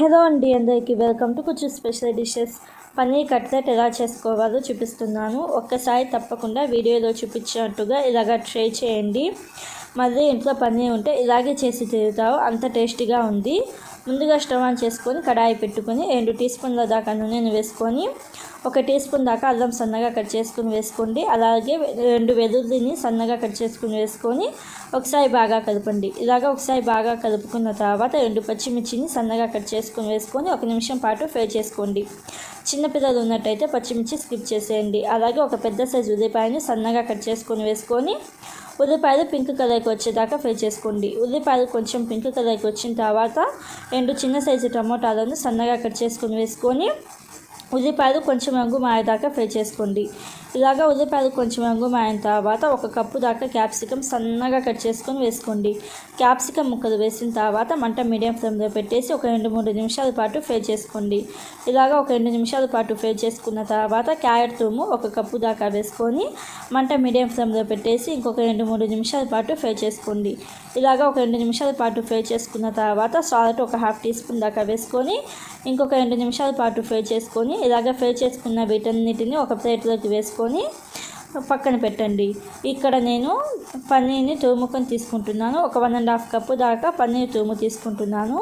Hello అండి అందరికీ welcome to కొంచెం స్పెషల్ డిషెస్. పన్నీర్ కట్లెట్ ఎలా చేసుకోవాలో చూపిస్తున్నాను. ఒక్కసారి తప్పకుండా వీడియోలో చూపించినట్టుగా ఇలాగ ట్రై చేయండి. మళ్ళీ ఇంట్లో పన్నీర్ ఉంటే ఇలాగే చేసి తిరుగుతావు అంత టేస్టీగా ఉంది. ముందుగా స్టవ్ ఆన్ చేసుకొని కడాయి పెట్టుకొని రెండు టీ స్పూన్ల దాకా నూనెను వేసుకొని ఒక టీ స్పూన్ దాకా అల్లం సన్నగా కట్ చేసుకుని వేసుకోండి. అలాగే రెండు వెల్లుల్లిని సన్నగా కట్ చేసుకుని వేసుకొని ఒకసారి బాగా కలపండి. ఇలాగ ఒకసారి బాగా కలుపుకున్న తర్వాత రెండు పచ్చిమిర్చిని సన్నగా కట్ చేసుకుని వేసుకొని ఒక నిమిషం పాటు ఫ్రై చేసుకోండి. చిన్నపిల్లలు ఉన్నట్టయితే పచ్చిమిర్చి స్కిప్ చేసేయండి. అలాగే ఒక పెద్ద సైజు ఉల్లిపాయని సన్నగా కట్ చేసుకొని వేసుకొని ఉల్లిపాయలు పింక్ కలర్కి వచ్చేదాకా ఫ్రై చేసుకోండి. ఉల్లిపాయలు కొంచెం పింక్ కలర్కి వచ్చిన తర్వాత రెండు చిన్న సైజు టమోటాలను సన్నగా కట్ చేసుకొని వేసుకొని ఉల్లిపాయలు కొంచెం రంగు మారేదాకా ఫ్రై చేసుకోండి. ఇలాగా ఉల్లిపాయలు కొంచెం రంగు మారిన తర్వాత ఒక కప్పు దాకా క్యాప్సికం సన్నగా కట్ చేసుకొని వేసుకోండి. క్యాప్సికమ్ ముక్కలు వేసిన తర్వాత మంట మీడియం ఫ్లేమ్లో పెట్టేసి ఒక రెండు మూడు నిమిషాల పాటు ఫ్రై చేసుకోండి. ఇలాగా ఒక రెండు నిమిషాల పాటు ఫ్రై చేసుకున్న తర్వాత క్యారెట్ తురుము ఒక కప్పు దాకా వేసుకొని మంట మీడియం ఫ్లేమ్లో పెట్టేసి ఇంకొక రెండు మూడు నిమిషాల పాటు ఫ్రై చేసుకోండి. ఇలాగా ఒక రెండు నిమిషాల పాటు ఫ్రై చేసుకున్న తర్వాత సాల్ట్ ఒక హాఫ్ టీ స్పూన్ దాకా వేసుకొని ఇంకొక రెండు నిమిషాల పాటు ఫ్రై చేసుకొని ఇలాగ ఫ్రై చేసుకున్న వీటన్నిటిని ఒక ప్లేట్లోకి వేసుకొని పక్కన పెట్టండి. ఇక్కడ నేను పన్నీర్ని తురుముకొని తీసుకుంటున్నాను. ఒక వన్ అండ్ హాఫ్ కప్పు దాకా పన్నీర్ తురుము తీసుకుంటున్నాను.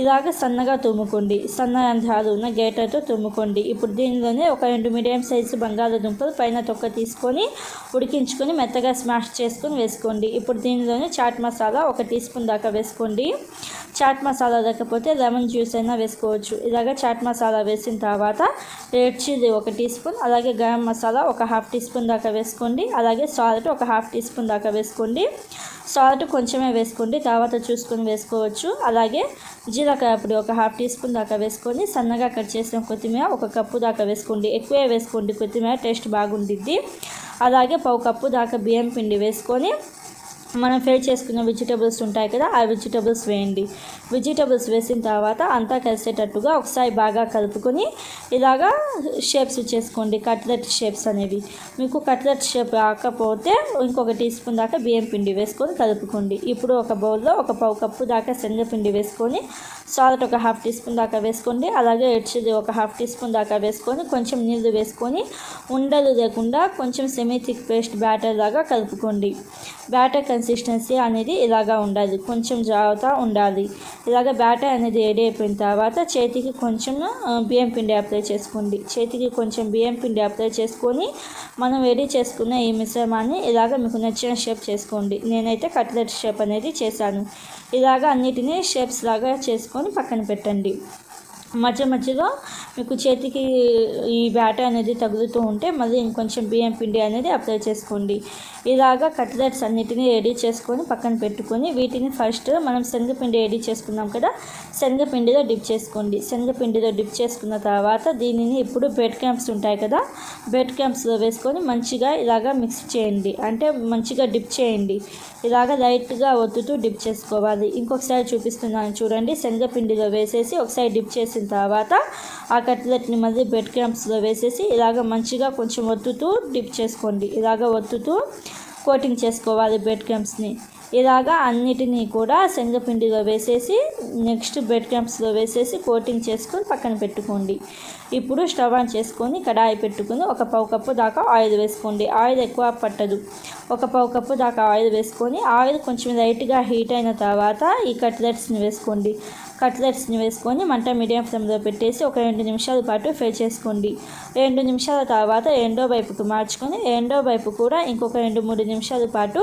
ఇలాగ సన్నగా తుమ్ముకోండి. సన్న రంధ్రాలు ఉన్న గేటర్తో తుమ్ముకోండి. ఇప్పుడు దీనిలోనే ఒక రెండు మీడియం సైజు బంగాళాదుంపలు పైన తొక్క తీసుకొని ఉడికించుకొని మెత్తగా స్మాష్ చేసుకొని వేసుకోండి. ఇప్పుడు దీనిలోనే చాట్ మసాలా ఒక టీ స్పూన్ దాకా వేసుకోండి. చాట్ మసాలా లేకపోతే లెమన్ జ్యూస్ అయినా వేసుకోవచ్చు. ఇలాగ చాట్ మసాలా వేసిన తర్వాత రెడ్ చిల్లీ ఒక టీ స్పూన్ అలాగే గరం మసాలా ఒక హాఫ్ టీ స్పూన్ దాకా వేసుకోండి. అలాగే సాల్ట్ ఒక హాఫ్ టీ స్పూన్ దాకా వేసుకోండి. సాల్ట్ కొంచెమే వేసుకోండి. తర్వాత చూసుకొని వేసుకోవచ్చు. అలాగే జీ కొత్త దాకా ఇప్పుడు ఒక హాఫ్ టీ స్పూన్ దాకా వేసుకొని సన్నగా కట్ చేసిన కొత్తిమీర ఒక కప్పు దాకా వేసుకోండి. ఎక్కువే వేసుకోండి. కొత్తిమీర టేస్ట్ బాగుండిద్ది. అలాగే పావు కప్పు దాకా బియ్యం పిండి వేసుకొని మనం ఫ్రై చేసుకున్న వెజిటేబుల్స్ ఉంటాయి కదా ఆ వెజిటేబుల్స్ వేయండి. వెజిటేబుల్స్ వేసిన తర్వాత అంతా కలిసేటట్టుగా ఒకసారి బాగా కలుపుకొని ఇలాగా షేప్స్ చేసుకోండి కట్లెట్ షేప్స్ అనేవి. మీకు కట్లెట్ షేప్ రాకపోతే ఇంకొక టీ స్పూన్ దాకా బియ్యం పిండి వేసుకొని కలుపుకోండి. ఇప్పుడు ఒక బౌల్లో ఒక పావు కప్పు దాకా శనగపిండి వేసుకొని సాల్ట్ ఒక హాఫ్ టీ స్పూన్ దాకా వేసుకోండి. అలాగే ఎడ్చిది ఒక హాఫ్ టీ స్పూన్ దాకా వేసుకొని కొంచెం నీళ్ళు వేసుకొని ఉండలు లేకుండా కొంచెం సెమీ థిక్ పేస్ట్ బ్యాటర్ లాగా కలుపుకోండి. బ్యాటర్ కన్సిస్టెన్సీ అనేది ఇలాగా ఉండాలి. కొంచెం జాగ్రత్త ఉండాలి. ఇలాగ బ్యాటర్ అనేది రెడీ అయిపోయిన తర్వాత చేతికి కొంచెం బియ్యం పిండి అప్లై చేసుకోండి. చేతికి కొంచెం బియ్యం పిండి అప్లై చేసుకొని మనం రెడీ చేసుకున్న ఈ మిశ్రమాన్ని ఇలాగ మీకు నచ్చిన షేప్ చేసుకోండి. నేనైతే కట్లెట్ షేప్ అనేది చేశాను. ఇలాగ అన్నిటినీ షేప్స్ లాగా చేసుకొని పక్కన పెట్టండి. మధ్య మధ్యలో మీకు చేతికి ఈ బ్యాట అనేది తగులుతూ ఉంటే మళ్ళీ ఇంకొంచెం బియ్యం పిండి అనేది అప్లై చేసుకోండి. ఇలాగా కట్లెట్స్ అన్నిటిని రెడీ చేసుకొని పక్కన పెట్టుకొని వీటిని ఫస్ట్ మనం శనగపిండి రెడీ చేసుకున్నాం కదా శనగపిండిలో డిప్ చేసుకోండి. శనగపిండిలో డిప్ చేసుకున్న తర్వాత దీనిని ఇప్పుడు బెడ్ క్యాంప్స్ ఉంటాయి కదా బెడ్ క్యాంప్స్లో వేసుకొని మంచిగా ఇలాగా మిక్స్ చేయండి. అంటే మంచిగా డిప్ చేయండి. ఇలాగా లైట్గా ఒత్తుతూ డిప్ చేసుకోవాలి. ఇంకొకసారి చూపిస్తున్నాను చూడండి శనగపిండిలో వేసేసి ఒకసారి డిప్ చేసి వేసిన తర్వాత ఆ కట్లెట్ని మళ్ళీ బ్రెడ్ క్రమ్స్లో వేసేసి ఇలాగ మంచిగా కొంచెం ఒత్తుతూ డిప్ చేసుకోండి. ఇలాగ ఒత్తుతూ కోటింగ్ చేసుకోవాలి బ్రెడ్ క్రమ్స్ని ఇలాగా అన్నిటినీ కూడా శనగపిండిలో వేసేసి నెక్స్ట్ బ్రెడ్ క్రమ్స్లో వేసేసి కోటింగ్ చేసుకొని పక్కన పెట్టుకోండి. ఇప్పుడు స్టవ్ ఆన్ చేసుకొని కడాయి పెట్టుకొని ఒక పావు కప్పు దాకా ఆయిల్ వేసుకోండి. ఆయిల్ ఎక్కువ పట్టదు. ఒక పావు కప్పు దాకా ఆయిల్ వేసుకొని ఆయిల్ కొంచెం లైట్గా హీట్ అయిన తర్వాత ఈ కట్లెట్స్ని వేసుకోండి. కట్లెట్స్ని వేసుకొని మంట మీడియం ఫ్లేమ్లో పెట్టేసి ఒక రెండు నిమిషాల పాటు ఫ్రై చేసుకోండి. రెండు నిమిషాల తర్వాత రెండో వైపుకు మార్చుకొని రెండో వైపు కూడా ఇంకొక రెండు మూడు నిమిషాల పాటు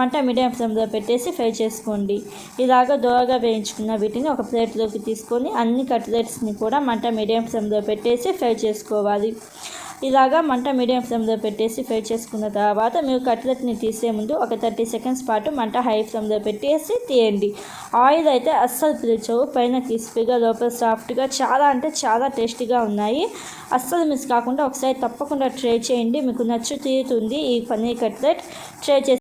మంట మీడియం ఫ్లేమ్లో పెట్టేసి ఫ్రై చేసుకోండి. ఇలాగ దోరగా వేయించుకున్న వీటిని ఒక ప్లేట్లోకి తీసుకొని అన్ని కట్లెట్స్ని కూడా మంట మీడియం ఫ్లేమ్లో పెట్టేసి ఫ్రై చేసుకోవాలి. ఇలాగా మంట మీడియం ఫ్లేమ్లో పెట్టేసి ఫ్రై చేసుకున్న తర్వాత మీరు కట్లెట్ని తీసే ముందు ఒక థర్టీ సెకండ్స్ పాటు మంట హై ఫ్లేమ్లో పెట్టేసి తీయండి. ఆయిల్ అయితే అస్సలు పిలిచవు. పైన క్రిస్పీగా లోపల సాఫ్ట్గా చాలా అంటే చాలా టేస్టీగా ఉన్నాయి. అస్సలు మిస్ కాకుండా ఒకసారి తప్పకుండా ట్రై చేయండి. మీకు నచ్చు తీరుతుంది ఈ పన్నీర్ కట్లెట్. ట్రై చేసి